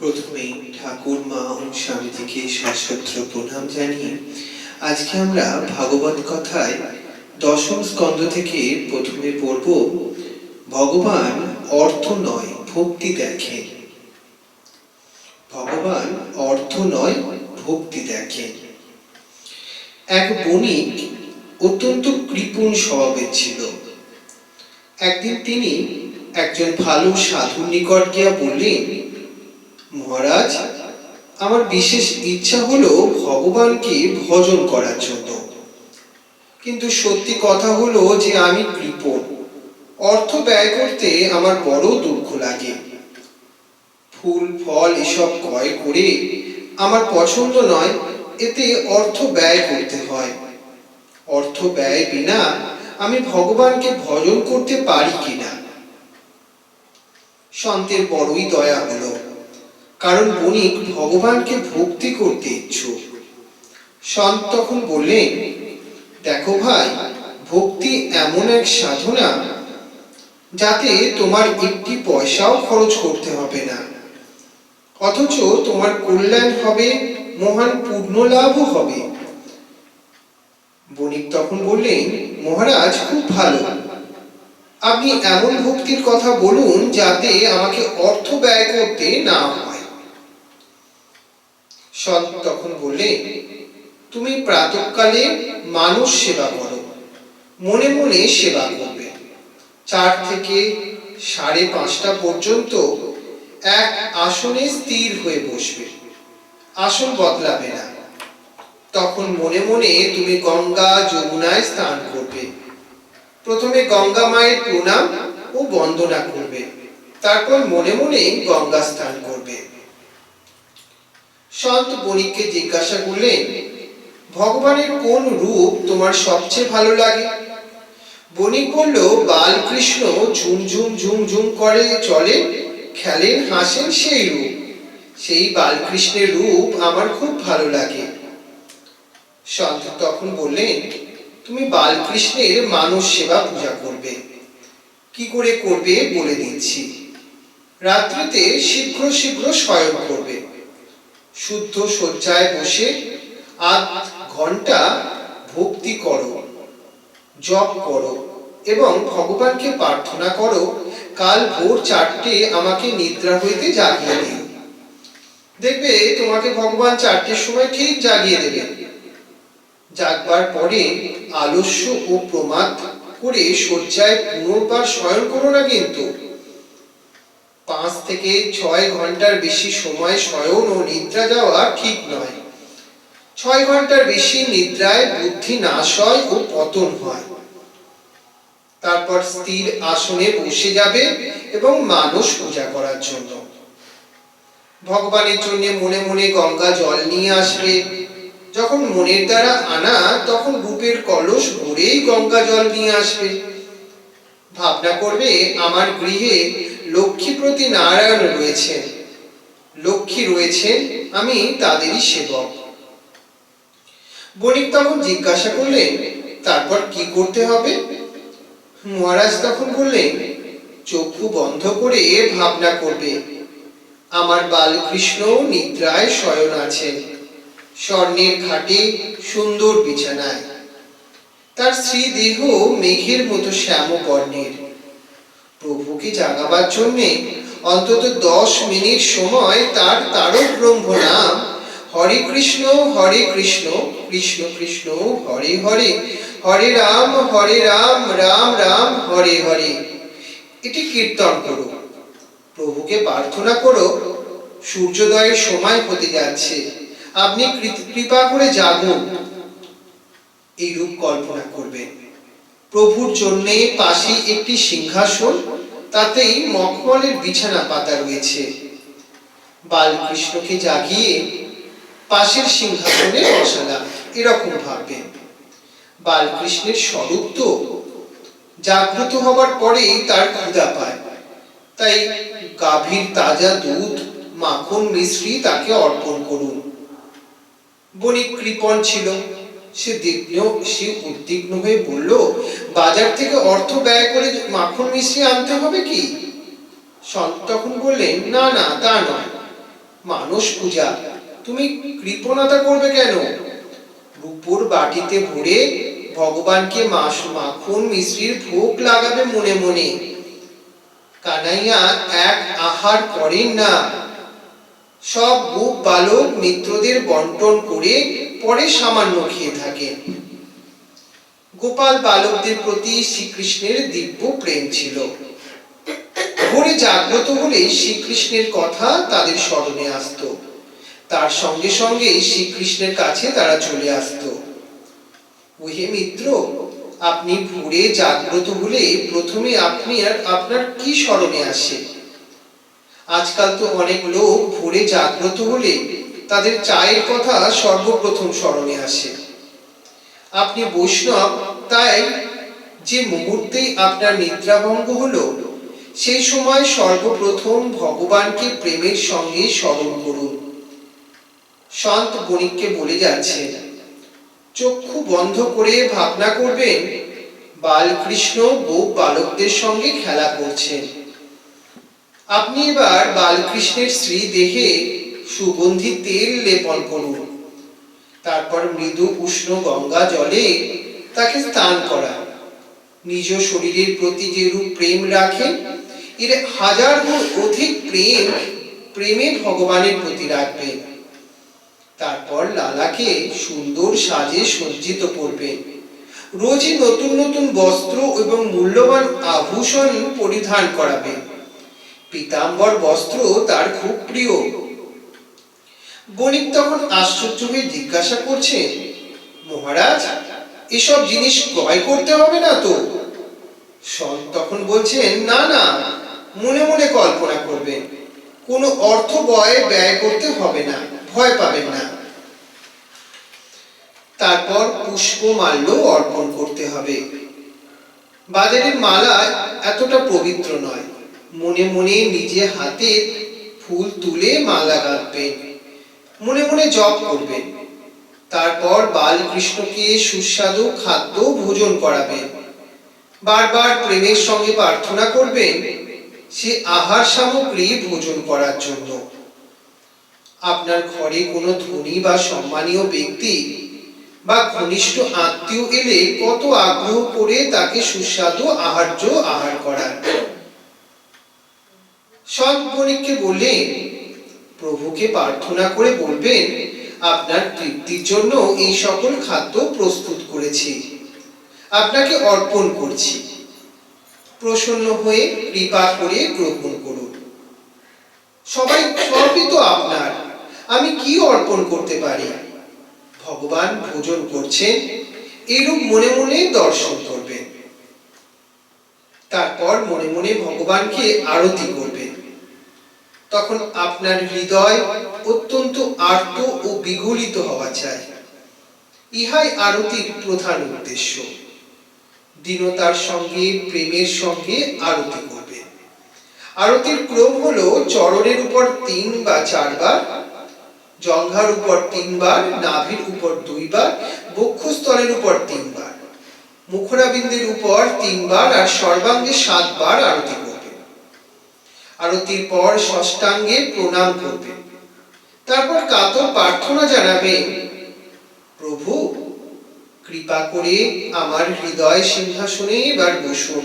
প্রথমেই ঠাকুর মা ও স্বামীজিকে সশস্ত্র প্রণাম জানিয়ে, আজকে আমরা ভাগবত কথায় দশম স্কন্ধ থেকে প্রথমে পড়ব, ভগবান অর্থ নয়, ভক্তি দেখেন ভগবান অর্থ নয়, ভক্তি দেখেন এক বণিক অত্যন্ত কৃপণ স্বভাবের ছিল। একদিন তিনি একজন ভালো সাধুর নিকট গিয়া বললেন মহারাজ, আমার বিশেষ ইচ্ছা হলো ভগবানকে ভজন করার জন্য। কিন্তু সত্যি কথা হলো যে আমি কৃপণ। অর্থ ব্যয় করতে আমার বড় দুঃখ লাগে। ফুল, ফল এসব ক্রয় করে আমার পছন্দ নয়, এতে অর্থ ব্যয় করতে হয়। অর্থ ব্যয় বিনা আমি ভগবানকে ভজন করতে পারি কিনা? সন্তের বড়ই দয়া হলো। কারণ বণিক ভগবানকে ভক্তি করতে ইচ্ছুক। সন্ত তখন বললেন, দেখো ভাই, ভক্তি এমন এক সাধনা যাতে তোমার একটি পয়সাও খরচ করতে হবে না। অথচ তোমার কল্যাণ হবে, মহান পূর্ণ লাভও হবে। বণিক তখন বললেন, মহারাজ, খুব ভালো। আপনি এমন ভক্তির কথা বলুন যাতে আমাকে অর্থ ব্যয় করতে না হয়। সৎ তখন বললেন তুমি প্রাতকালে মানুষ সেবা করো, মনে মনে সেবা করবে। চার থেকে সাড়ে পাঁচটা পর্যন্ত এক আসনে স্থির হয়ে বসবে, আসন বদলাবে না। তখন মনে মনে তুমি গঙ্গা যমুনায় স্নান করবে। প্রথমে গঙ্গা মায়ের প্রণাম ও বন্দনা করবে, তারপর মনে মনে গঙ্গা স্নান করবে। সন্ত বণিককে জিজ্ঞাসা করলেন, ভগবানের কোন রূপ তোমার সবচেয়ে ভালো লাগে? বণিক বলল, বালকৃষ্ণ ঝুম ঝুম ঝুম ঝুম করে চলে, খেলেন হাসেন সেই রূপ। সেই বালকৃষ্ণের রূপ আমার খুব ভালো লাগে। সন্ত তখন বললেন, তুমি বালকৃষ্ণের মানুষ সেবা পূজা করবে। কি করে করবে বলে দিচ্ছি। রাত্রিতে শীঘ্র শীঘ্র শয়ন করবে। শুদ্ধ শয্যায় বসে আধ ঘণ্টা ভক্তি করো, জপ করো এবং ভগবানকে প্রার্থনা করো, কাল ভোর চারটে আমাকে নিদ্রা হইতে জাগিয়ে দিও। দেখবে তোমাকে ভগবান চারটের সময় ঠিক জাগিয়ে দেবেন জাগবার পরে আলস্য ও প্রমাদ করে শয্যায় পুনর্বার শয়ন করো না কিন্তু। পাঁচ থেকে ছয় ঘণ্টার বেশি সময় শয়ন ও নিদ্রা যাওয়া ঠিক নয়। ছয় ঘণ্টার বেশি নিদ্রায় বুদ্ধি নাশ হয় ও পতন হয়। তারপর স্থির আসনে বসে যাবে এবং মানুষ পূজা করার জন্য। ভগবানের জন্য মনে মনে গঙ্গা জল নিয়ে আসবে। যখন মনের দ্বারা আনা, তখন রূপের কলস ভরেই গঙ্গা জল নিয়ে আসবে। ভাবনা করবে, আমার গৃহে লক্ষ্মীপ্রতি নারায়ণ রয়েছেন। লক্ষ্মী রয়েছেন আমি তাদেরই সেবক। বণিক তখন জিজ্ঞাসা করলেন, তারপর কি করতে হবে? মহারাজ তখন বললেন, চক্ষু বন্ধ করে ভাবনা করবে। আমার বালকৃষ্ণ নিদ্রায় শয়ন আছেন। স্বর্ণের খাটে সুন্দর বিছানায়। তার স্ত্রী দেহ মেঘের মতো শ্যাম বর্ণের প্রভুকে জাগাবার জন্যে অন্তত দশ মিনিট সময় তার তারক ব্রহ্ম নাম। হরে কৃষ্ণ হরে কৃষ্ণ কৃষ্ণ কৃষ্ণ, হরে হরে হরে রাম হরে রাম রাম রাম, হরে হরে। এটি কীর্তন করো। প্রভুকে প্রার্থনা করো, সূর্যোদয়ের সময় হতে যাচ্ছে। আপনি কৃপা করে জাগুন। এই রূপ কল্পনা করবেন। প্রভুর জন্য পাশে একটি সিংহাসন তাতেই মখমলের বিছানা পাতা রয়েছে। বালকৃষ্ণকে জাগিয়ে পাশের সিংহাসনে বসালাম, এরকম ভাববেন। বালকৃষ্ণের স্বরূপ তো। জাগ্রত হবার পরেই তার ক্ষুধা পায়। তাই গাভীর তাজা দুধ, মাখন মিশ্রি তাকে অর্পণ করুন। বণিক কৃপণ ছিল। সে দিগ্ন সে উদ্বিগ্ন হয়ে বলল, বাজার থেকে অর্থ ব্যয় করে মাখন মিশ্রি আনতে হবে কি? তখন বললেন, না না, তা নয়। মানস পূজা, তুমি কৃপণতা করবে কেন? রূপোর বাটিতে ভরে ভগবানকে মাস, মাখন মিশ্রির ভোগ লাগাবে মনে মনে। কানাইয়া এক আহার করেন না। সব বুক বালক মিত্রদের বন্টন করে পরে সামান্য খেয়ে থাকেন গোপাল বালকদের প্রতি শ্রীকৃষ্ণের দিব্য প্রেম ছিল। ভোরে জাগ্রত হলে শ্রীকৃষ্ণের কথা তাদের স্মরণে আসতো। তার সঙ্গে সঙ্গে শ্রীকৃষ্ণের কাছে তারা চলে আসতো। ওহে মিত্র, আপনি ভোরে জাগ্রত হলে প্রথমে আপনি আর আপনার কি স্মরণে আসে? আজকাল তো অনেক লোক ভোরে জাগ্রত হলে তাদের চায়ের কথা সর্বপ্রথম স্মরণে আসে। আপনি বৈষ্ণব, তাই যে মুহূর্তেই আপনার নিদ্রাভঙ্গ হলো, সেই সময় সর্বপ্রথম ভগবানকে প্রেমের সঙ্গে স্মরণ করুন। সন্ত বণিককে বলে যাচ্ছেন, চক্ষু বন্ধ করে ভাবনা করবেন, বালকৃষ্ণ গোপ বালকদের সঙ্গে খেলা করছেন। আপনি এবার বালকৃষ্ণের শ্রী দেহে সুগন্ধি তেল লেপন করুন। তারপর মৃদু উষ্ণ গঙ্গা জলে তাকে স্নান করা নিজ শরীরের প্রতি যে রূপ প্রেম রাখেন, এর হাজার গুণ অধিক প্রেম প্রেমে ভগবানের প্রতি রাখবেন। তারপর লালাকে সুন্দর সাজে সজ্জিত করবেন। রোজই নতুন নতুন বস্ত্র এবং মূল্যবান আভূষণ পরিধান করাবেন। পীতাম্বর বস্ত্র তার খুব প্রিয়। বণিক তখন আশ্চর্য হয়ে জিজ্ঞাসা করছে, মহারাজ, এসব জিনিস ক্রয় করতে হবে না তো? সন্ত তখন বলছেন, না না, মনে মনে কল্পনা করবেন। কোনো অর্থ বয় ব্যয় করতে হবে না, ভয় পাবেন না। তারপর পুষ্পমাল্য অর্পণ করতে হবে। বাজারের মালা এতটা পবিত্র নয়। মনে মনে নিজে হাতে ফুল তুলে মালা গাঁথবেন। মনে মনে জপ করবেন তারপর বালকৃষ্ণকে সুস্বাদু খাদ্য ভোজন করাবেন বারবার প্রেমের সঙ্গে প্রার্থনা করবেন সে আহার সামগ্রী ভোজন করার জন্য। আপনার ঘরে কোনো ধনী বা সম্মানীয় ব্যক্তি বা ঘনিষ্ঠ আত্মীয় এলে কত আগ্রহ করে তাকে সুস্বাদু আহার্য আহার করান? সৎ বণিককে বললেন প্রভুকে প্রার্থনা করে বলবেন, আপনার তৃপ্তির জন্য এই সকল খাদ্য প্রস্তুত করেছি। আপনাকে অর্পণ করছি। প্রসন্ন হয়ে কৃপা করে গ্রহণ করুন। সবাই সবই তো আপনার। আমি কি অর্পণ করতে পারি? ভগবান ভোজন করছেন, এরূপ মনে মনে দর্শন করবেন। তারপর মনে মনে ভগবানকে আরতি তখন আপনার হৃদয় অত্যন্ত আর্ত ও বিগলিত হওয়া চাই। ইহাই আরতির প্রধান উদ্দেশ্য। দীনতার সঙ্গে, প্রেমের সঙ্গে আরতি করবে। আরতির ক্রম হলো চরণের উপর তিন বা চারবার, জঙ্ঘার উপর তিনবার, নাভির উপর দুইবার, বক্ষস্থলের উপর তিনবার মুখরাবিন্দের উপর তিনবার আর সর্বাঙ্গে সাতবার আরতি করবে। আরতির পর ষষ্ঠাঙ্গে প্রণাম করবে। তারপর কাতর প্রার্থনা জানাবেন প্রভু, কৃপা করে আমার হৃদয় সিংহাসনে এবার বসুন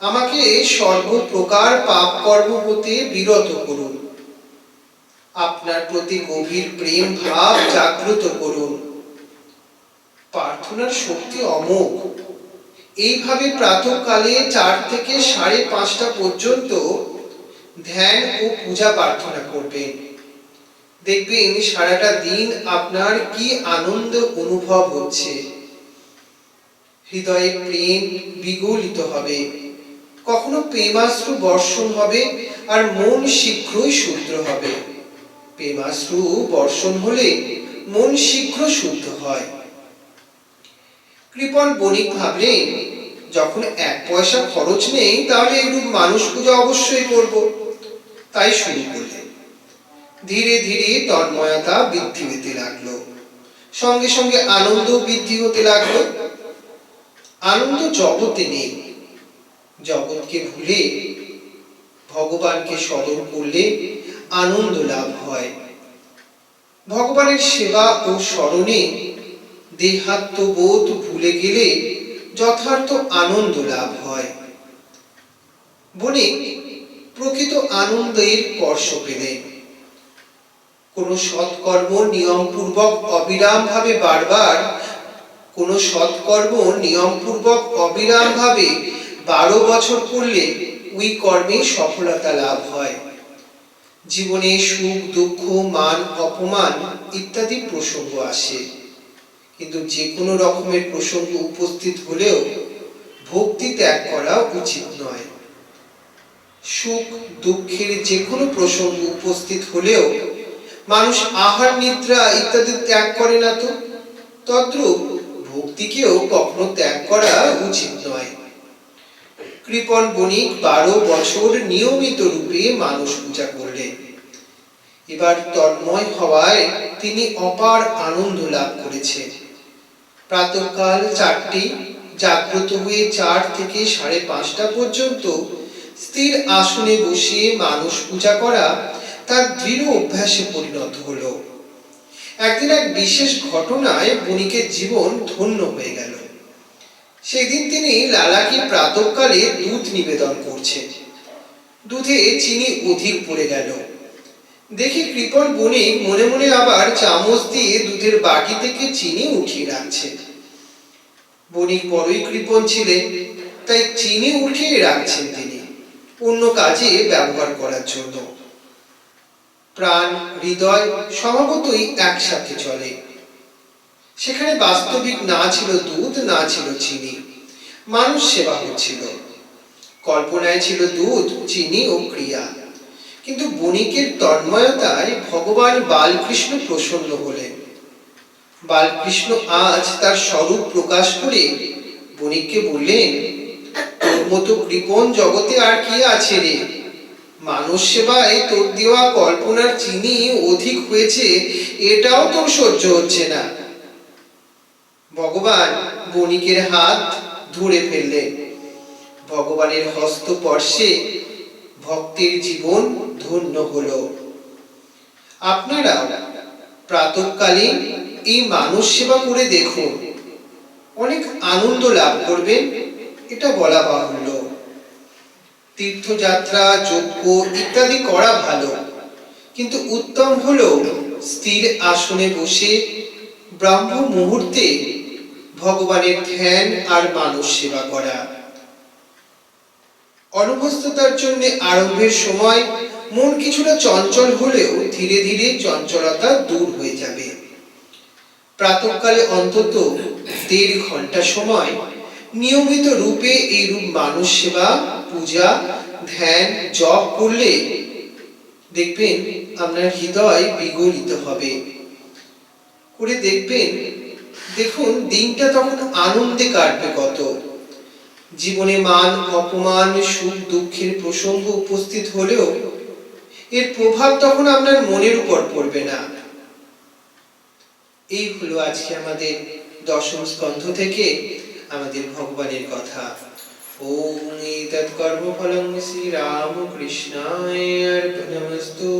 আমাকে সর্বপ্রকার পাপ কর্ম হতে বিরত করুন। আপনার প্রতি গভীর প্রেম ভাব জাগ্রত করুন। প্রার্থনার শক্তি অমোঘ। এইভাবে প্রাতকালে চার থেকে সাড়ে পাঁচটা পর্যন্ত ধ্যান ও পূজা প্রার্থনা করবেন। দেখবেন সারাটা দিন আপনার কি আনন্দ অনুভব হচ্ছে। হৃদয়ে প্রেম বিগলিত হবে। কখনো প্রেমাশ্রু বর্ষণ হবে আর মন শীঘ্রই শুদ্ধ হবে। প্রেমাশ্রু বর্ষণ হলে মন শীঘ্র শুদ্ধ হয়। কৃপণ বণিক ভাবলেন যখন এক পয়সা খরচ নেই, তাহলে এরূপ মানুষ পূজা অবশ্যই করব। তাই শুরু করলেন ধীরে ধীরে তন্ময়তা বৃদ্ধি পেতে লাগল। সঙ্গে সঙ্গে আনন্দ বৃদ্ধি হতে লাগল। আনন্দ জগতে নেই। জগৎকে ভুলে, ভগবানকে স্মরণ করলে আনন্দ লাভ হয়। ভগবানের সেবা ও স্মরণে দেহাত্মবোধ ভুলে গেলে যথার্থ আনন্দ লাভ হয়। বণিক প্রকৃত আনন্দের স্পর্শ পেলেন কোন সৎকর্ম নিয়মপূর্বক অবিরাম ভাবে বারবার, কোন সৎকর্ম নিয়মপূর্বক অবিরাম ভাবে বারো বছর করলে ওই কর্মে সফলতা লাভ হয়। জীবনে সুখ, দুঃখ, মান, অপমান ইত্যাদি প্রসঙ্গ আসে। কিন্তু যে কোনো রকমের প্রসঙ্গ উপস্থিত হলেও ভক্তি ত্যাগ করা উচিত নয়। সুখ, দুঃখের যে কোনো প্রসঙ্গ উপস্থিত হলেও মানুষ আহার, নিদ্রা ইত্যাদি ত্যাগ করে না তো? তদ্রূপ ভক্তিকেও কখনো ত্যাগ করা উচিত নয়। কৃপণ বণিক বারো বছর নিয়মিত রূপে মানুষ পূজা করলেন। এবার তন্ময় হওয়ায় তিনি অপার আনন্দ লাভ করেছেন। প্রাতঃকাল চারটি, জাগ্রত হয়ে চার থেকে সাড়ে পাঁচটা পর্যন্ত স্থির আসনে বসে মানুষ পূজা করা তার দৃঢ় অভ্যাসে পরিণত হলো। একদিন এক বিশেষ ঘটনায় বণিকের জীবন ধন্য হয়ে গেল। সেদিন তিনি লালাকে প্রাতঃকালে দুধ নিবেদন করছেন। দুধে চিনি অধিক পড়ে গেল। দেখি কৃপণ বণিক মনে মনে আবার চামচ দিয়ে দুধের বাটি থেকে চিনি উঠিয়ে রাখছে। বণিক বড়ই কৃপণ ছিলেন, তাই চিনি উঠিয়ে রাখছেন তিনি অন্য কাজে ব্যবহার করার জন্য। প্রাণ, হৃদয় স্বভাবতই একসাথে চলে। সেখানে বাস্তবিক না ছিল দুধ, না ছিল চিনি। মানুষ সেবা হচ্ছিল। কল্পনায় ছিল দুধ, চিনি ও ক্রিয়া। কিন্তু বণিকের তন্ময়তায় ভগবান বালকৃষ্ণ প্রসন্ন হলেন। বালকৃষ্ণ আজ তার স্বরূপ প্রকাশ করে বণিককে বললেন, তোর মতো কৃপণ জগতে আর কি আছে রে? মানুষ সেবায় তোর দেওয়া কল্পনার চিনি অধিক হয়েছে, এটাও তোর সহ্য হচ্ছে না। ভগবান বণিকের হাত ধরে ফেললেন। ভগবানের হস্তস্পর্শে ভক্তের জীবন ধন্য হলো। আপনারা প্রাতকালীন এই মানুষ সেবা করে দেখুন। অনেক আনন্দ লাভ করবেন, এটা বলা বাহুল্য। তীর্থযাত্রা, যজ্ঞ ইত্যাদি করা ভালো। কিন্তু উত্তম হলো স্থির আসনে বসে ব্রাহ্ম মুহূর্তে ভগবানের ধ্যান আর মানুষ সেবা করা। অনভ্যস্ততার জন্য আরম্ভের সময় মন কিছুটা চঞ্চল হলেও ধীরে ধীরে চঞ্চলতা দূর হয়ে যাবে। প্রাতকালে অন্তত দেড় ঘণ্টা সময় নিয়মিত রূপে এই রূপ মানুষ সেবা, পূজা, ধ্যান, জপ করলে দেখবেন আপনার হৃদয় বিগলিত হবে। করে দেখবেন, দেখুন দিনটা তখন আনন্দে কাটবে কত। জীবনে মান, অপমান, সুখ, দুঃখের প্রসঙ্গ উপস্থিত হলেও এর প্রভাব তখন আপনার মনের উপর পড়বে না। এই হলো আজকে আমাদের দশম স্কন্ধ থেকে আমাদের ভগবানের কথা। ওম এতৎ কর্মফলং শ্রী রামকৃষ্ণায় অর্পণমস্তু।